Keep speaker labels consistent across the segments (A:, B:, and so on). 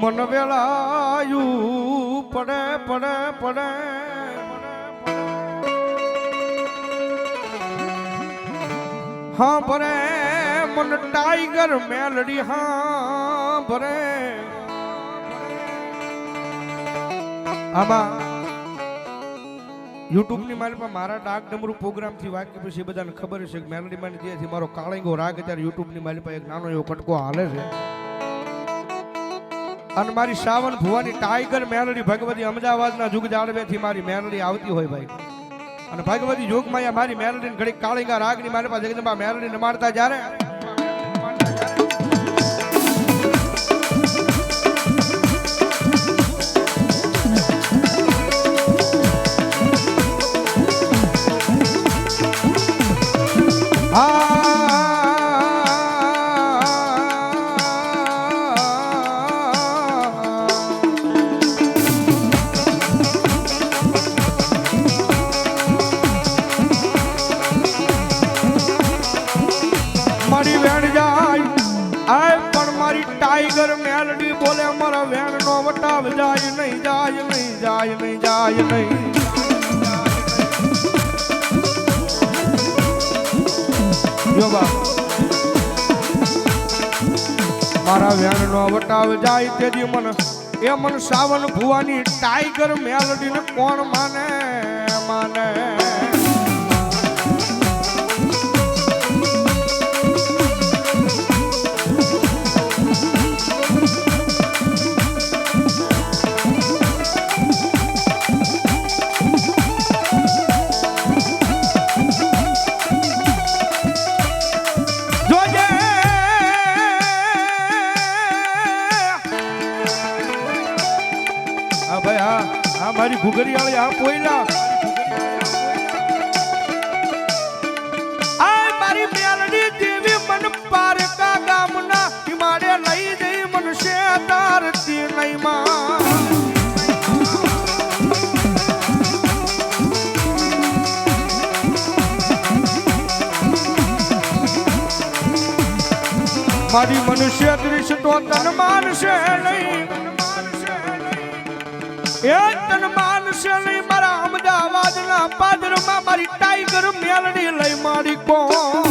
A: મન વેળાયું, પડે પડે પડે. હા, ભરે, મન ટાઈગર મેલડી, હા, ભરે. આમાં યુટ્યુબની મારી પાસે મારા ડાક ડમરું પ્રોગ્રામથી વાક્ય પછી બધાને ખબર છે કે મેલડી માની ત્યાંથી મારો કાળંગો રાગ અત્યારે યુટ્યુબની મારી પાસે એક નાનો એવો કટકો હાલે છે. અને મારી શ્રાવણ ભુવાની ટાઈગર મેલડી ભગવતી અમદાવાદના જુગ જાળવેથી મારી મેલડી આવતી હોય ભાઈ. અને ભગવતી જોગમાં મારી મેલડી ઘડી કાળીગા રાગની મારી પાસે જગદંબા મેલડી મારતા જ્યારે જાય નહીં. મારા વ્યાનનો નો વટાવ જાય તેજી મન. એ મન સાવન ભુવાની ટાઈગર મેલડી ને કોણ માને માને? હા ભાઈ, હા. હા, મારી ઘુઘરી વાળી હા પોઈલા મારી મેલડી દેવી મન પારકા ગામના હિમાડે લઈ જઈ મનશે તારતી નહીં માં મારી મનુષ્ય તો તન માનશે નહીં. એ તન માનશે નહીં મારા અમદાવાદના પાદરમાં મારી ટાઈગર મેલડી લઈ મારી કોણ?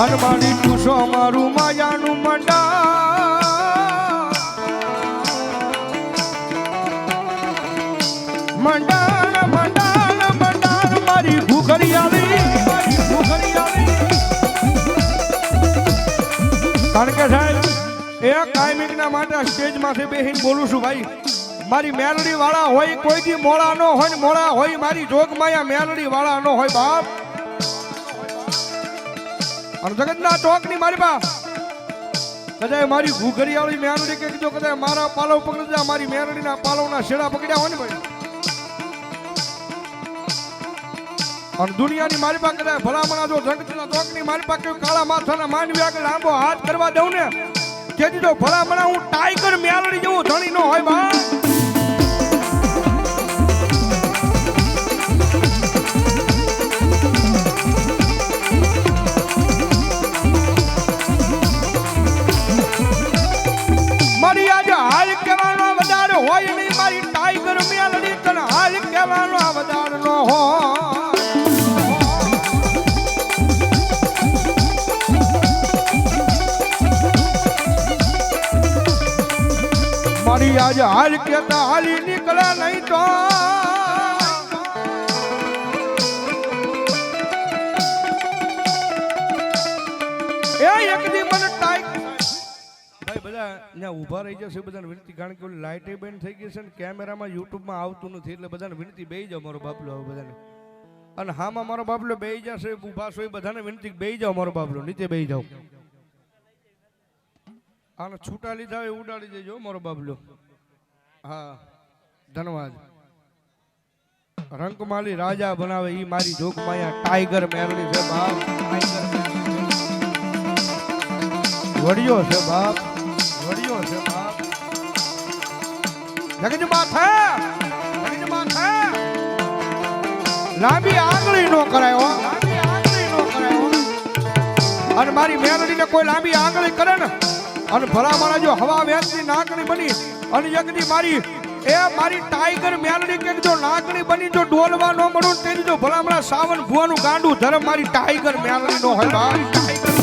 A: અન પૂછો મારું માયાનું મંડા મંડાણ મંડાણ મંડાણ, મારી ભૂખરિયાળી મારી ભૂખરિયાળી કારણ કે સાહેબ, એ કાયમિકના માટે સ્ટેજમાંથી બેસીને બોલું છું ભાઈ. મારી મેલડી વાળા હોય કોઈ દી મોળા નો હોય મોળા હોય, મારી જોગમાયા મેલડી વાળા નો હોય બાપ. અને જગતના ચોકની મારી બા કદાચ મારી ઘૂઘરિયાળી મેરડી કે જો કદાચ મારા પાલવ પકડી મારી મેરડીના પાલવના શેડા પકડ્યા હોય ને ભાઈ. અને દુનિયાની મારી પાસે કદાચ ભલામણા જો જગતના ચોકની મારી પાસે કાળા માથાના માનવી આગળ લાંબો હાથ કરવા દઉં ને તેથી તો ભલામણા હું ટાઈગર મેરડી જેવું ધણી નો હોય બા આજે હાલ કેતા હાલી નીકળે નહીં તો. એ ભાઈ, બધા ત્યાં ઊભા રહી જશે, બધાને વિનંતી, કારણ કે લાઇટે બંધ થઈ ગઈ છે ને, કેમેરામાં, યુટ્યુબમાં આવતું નથી, એટલે બધાને વિનંતી, બેહી જાઓ મારો બાપલો હવે બધાને. અને હામાં મારો બાપલો બે જશે, ઊભા છો એ બધાને વિનંતી બે જાઓ મારો બાપલો, નીચે બે જાઓ. આને છૂટા લીધા હોય ઉડાડી દેજો મારો બાબલો હા, ધન્યવાદ. રંકમાલી રાજા બનાવે ઈ મારી જોગમાયા ટાઈગર મેરડી છે બાપ. વડિયો છે બાપ, વડિયો છે બાપ. જગજ માથે જગજ માથે. લાંબી આંગળી નો કરાયો લાંબી આંગળી નો કરાય અને મારી મેરડીને કોઈ લાંબી આંગળી કરે ને, અને ભલા મારા જો હવા વેચની નાકણી બની અને યજ્ઞની મારી, એ મારી ટાઈગર મેલડી કે જો નાગણી બની જો ડોલવા ન મળું તેની જો ભલામણા સાવન ભુવાનું ગાંડું ધરમ મારી ટાઈગર મેલડી નો હોય બા ટાઈગર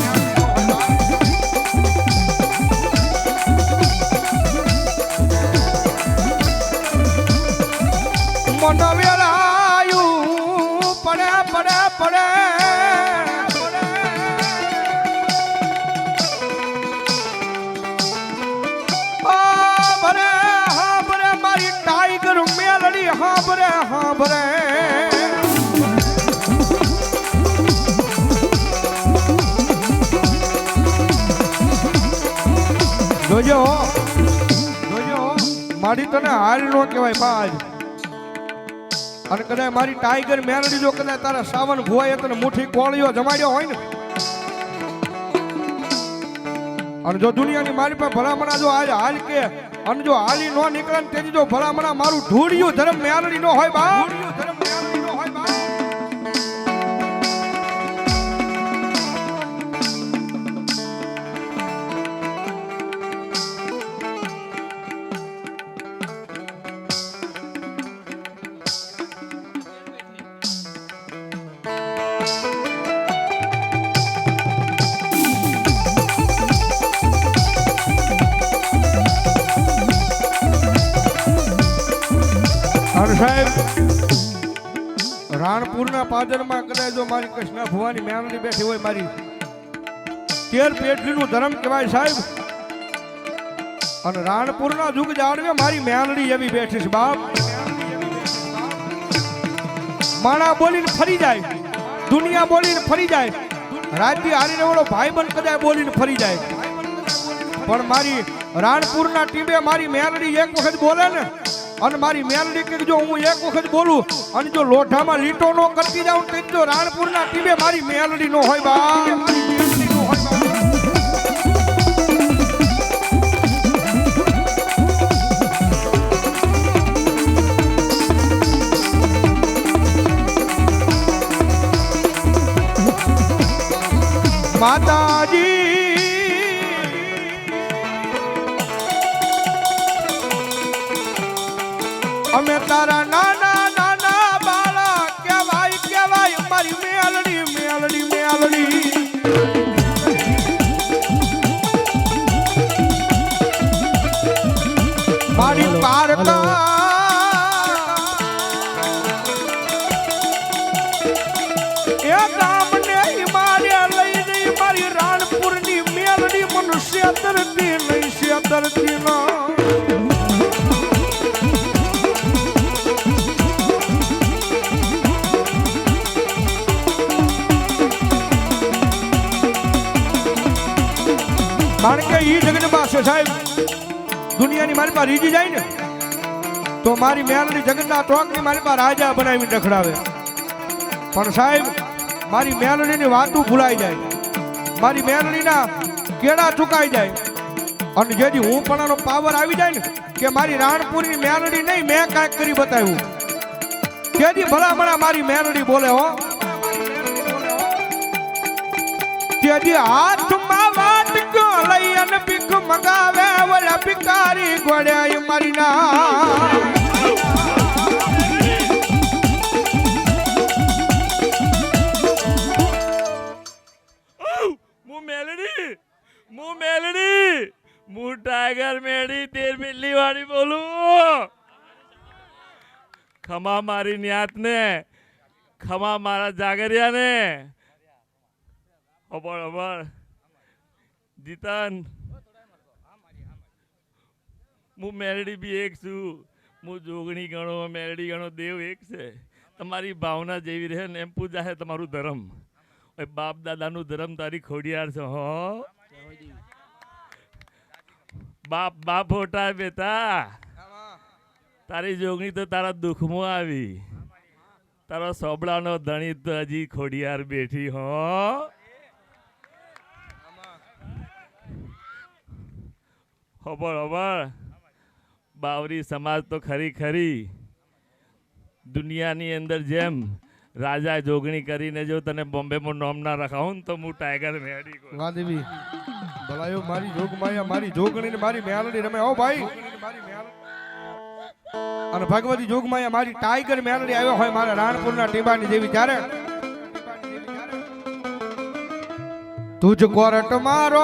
A: ભરે જોજો જોજો મારી તને હાર નો કહેવાય બાજ. અને કદાચ મારી ટાઈગર મેરડી જો કદાચ તારા સાવન ભુવાએ તને મુઠ્ઠી કોળીઓ જમાડ્યો હોય ને અને જો દુનિયાની મારી પર ભલામણા જો આજ હાલ કે અને જો હાલી નો નીકળે તેથી જો ભલામણા મારું ઢોળિયું ધર્મ મેલડી નો હોય બા પાદરમાં કદાચ જો મારી કૃષ્ણ ભવાની મેલડી બેઠી હોય મારી, તેર પેટલીનું ધર્મ કહેવાય સાહેબ. અને રાણપુરના જુગ જાળવે મારી મેલડી એવી બેઠી છે બાપ. માણા બોલીને ફરી જાય, દુનિયા બોલીને ફરી જાય રાજ્ય હારીને ભાઈ બંધ કદાચ બોલીને ફરી જાય. પણ મારી રાણપુરના ટીમે મારી મેલડી એક વખત બોલે ને અને મારી મેલડી જો હું એક વખત બોલું, અને જો લોઢામાં લીટો નો કરતી જાઉં, તો જો રાણપુરના ટીમે મારી મેલડી નો હોય બા. માતાજી! અમે તારા કારણ કે એ જગતમાં છે સાહેબ, દુનિયાની મારી પાસે રીજી જાય ને, તો મારી મેલડી જગતના ટોકની મારી પાસે રાજા બનાવીને રખડાવે. પણ સાહેબ, મારી મેલડીની વાતું ભૂલાઈ જાય. મારી મેલડીના કેળા ચુકાઈ જાય. અને જેથી હું પણ એનો પાવર આવી જાય ને, કે મારી રાણપુરની મેલડી નહીં, મેં કાંઈક કરી બતાવ્યું. તેથી ભલામણા મારી મેલડી બોલે હો. તેથી હાથમાં વાટકો લઈ અને ભીખ મગાવે વળા ભિકારી ગોળ્યા મારી ના
B: હું મેલડી, હું ટાઈગર મેડી, તેર મિલ્લી વાળી બોલું. ખમા મારી ન્યાત ને ખમા મારા જાગરિયા ને અબળ અબર જીતન. હું મેલડી બી એક છું. હું જોગણી ગણો, મેલડી ગણો, દેવ એક છે. તમારી ભાવના જેવી રહે ને એમ પૂજા છે તમારું ધર્મ. બાપ દાદાનું ધર્મ તારી ખોડિયાર છે, હો. બાપ બાપ હોટા બેટા. તારી જોગણી તો તારા દુઃખમાં આવી. તારો સોબડાનો ધણી તો હજી ખોડિયાર બેઠી, હો. ખબર ખબર. બાવરી સમાજ તો ખરી ખરી. દુનિયાની અંદર જેમ રાજા જોગણી કરીને જો તને બોમ્બેમાં નોમ ના રખાવું તો હું ટાઈગર મેળી.
A: ગાંધીવી ભલાયો મારી જોગમાયા મારી જોગણી ને મારી મેલડી રમે. ઓ ભાઈ. અને ભગવતી જોગમાયા મારી ટાઈગર મેલડી આવ્યો હોય મારા રાણપુરના ટીબાની દેવી ત્યારે તુજ કોરટ મારો,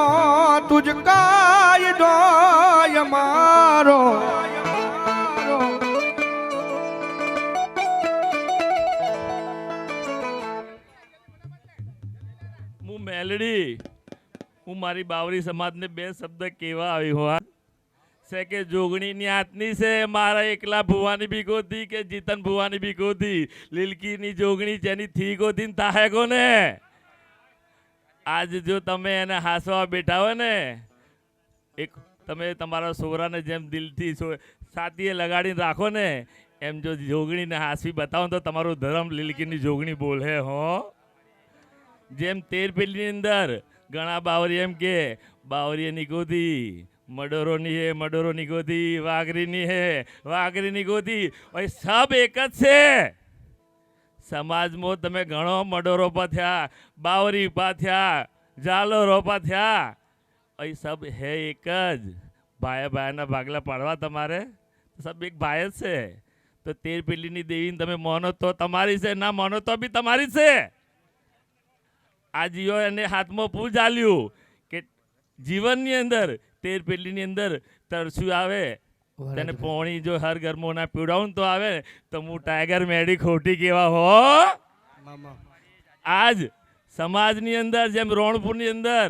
A: તુજ કાયદો મારો.
B: હું મેલડી, હું મારી બાવરી સમાજને બે શબ્દ કેવા આવી હોવા. છે કે જોગણીની આતની છે, મારા એકલા ભુવાની ભીગોતી કે જીતન ભુવાની ભીગોતી લીલકીની જોગણી જેની થી ગોતી ને તાહે કોને આજ જો તમે એને હાસવા બેઠા હોય ને, એક તમે તમારા સોરાને જેમ દિલથી સાતીએ લગાડીને રાખો ને, એમ જો જોગણીને હાસવી બતાવો તો તમારું ધર્મ લીલકીની જોગણી બોલે હો. જેમ તેર પેલીની અંદર ઘણા બાવરી એમ કે બાવરીની ગોદી મડોરોની હે, મડોરોની ગોધી વાઘરીની હે, વાઘરીની ગોધી સબ એક જ છે. સમાજમાં તમે ઘણો મડોરો થયા, બાવરી ઊભા થયા જાલો રોપા થયા. અહીં સબ હે એક જ. ભાઈ ભાઈના ભાગલા પાડવા તમારે? સબ એક ભાઈ જ છે. તો તેર પેલીની દેવીને તમે માનો તો તમારી છે, ના માનો તો બી તમારી છે. આ જીઓ એને હાથમાં પૂ ચાલ્યું કે જીવનની અંદર તેર પેલીની અંદર તરસ્યું આવે. તેને પોણી જો હર ઘરમાં ના પીવડાવું તો આવે તો હું ટાઈગર મેડી ખોટી કેવા હો? આજ સમાજની અંદર જેમ રોણપુરની અંદર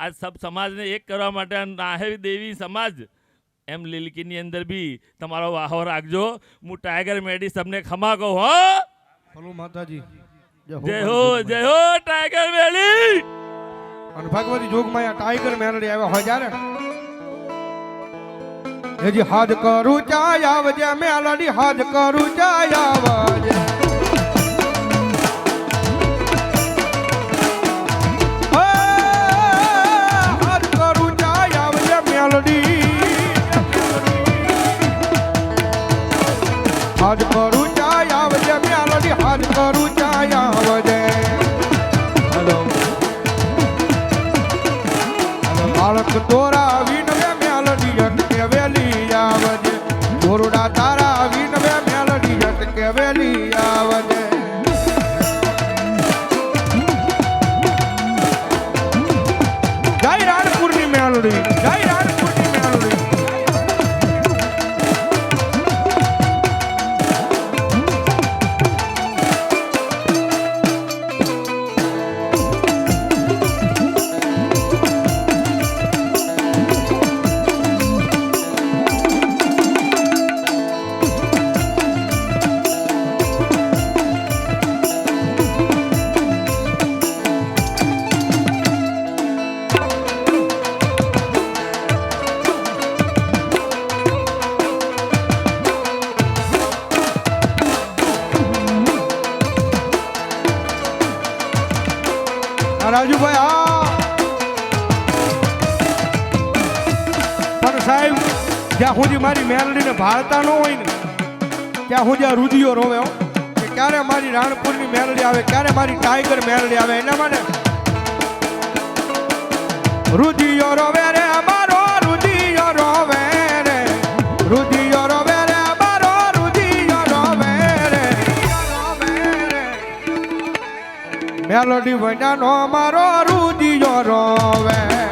B: આજ સબ સમાજને એક કરવા માટે નાહે દેવી સમાજ એમ લીલકીની અંદર બી તમારો વાહો રાખજો. હું ટાઈગર મેડી સબને ખમા કહું હો?
A: હલો માતાજી.
B: જય હો જય હો ટાઈગર મેડી!
A: અને ભગવતી જોગમાં ટાઈગર મેલડી આવ્યા હોય જ્યારે હજી હાજ કરું ચાય આવજે મેલડી હાથ કરું ચાય આવજે. હે, હાથ કરું ચાય આવજે મેલડી. હાથ કરું આ રાજુભાઈ, હા. પણ સાહેબ, જ્યાં સુધી મારી મેલડીને ભાળતા ન હોય ને, ત્યાં સુધી આ રુધિયો રોવે હો. કે ક્યારે મારી રાણપુરની મેલડી આવે, ક્યારે મારી ટાઈગર મેલડી આવે, એના માટે રુધિયો રોવે રે અમારો મેલોડી વજાનો મારો રુદિયો રોવે.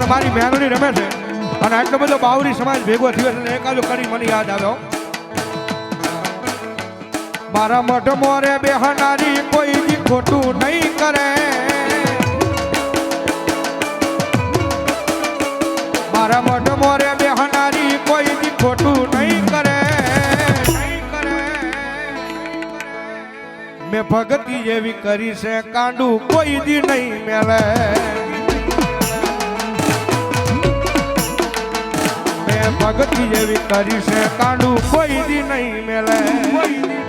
A: પણ મારી મેંગણી રમે છે. અને આટલો બધો બાવરી સમાજ ભેગો થયો છે, એકાદો કરી મને યાદ આવ્યો. મારા મઢ મોરે બેહનારી કોઈ બી ખોટું નહીં કરે. મારા મઢ મોરે બેહનારી કોઈ બી ખોટું નહીં કરે. મેં ભગતી એવી કરી છે, કાંડું કોઈ દી નહીં મેલે. ભગતી જેવી કરી છે કાંડું કોઈ દી નહીં મેલે. કોઈ દી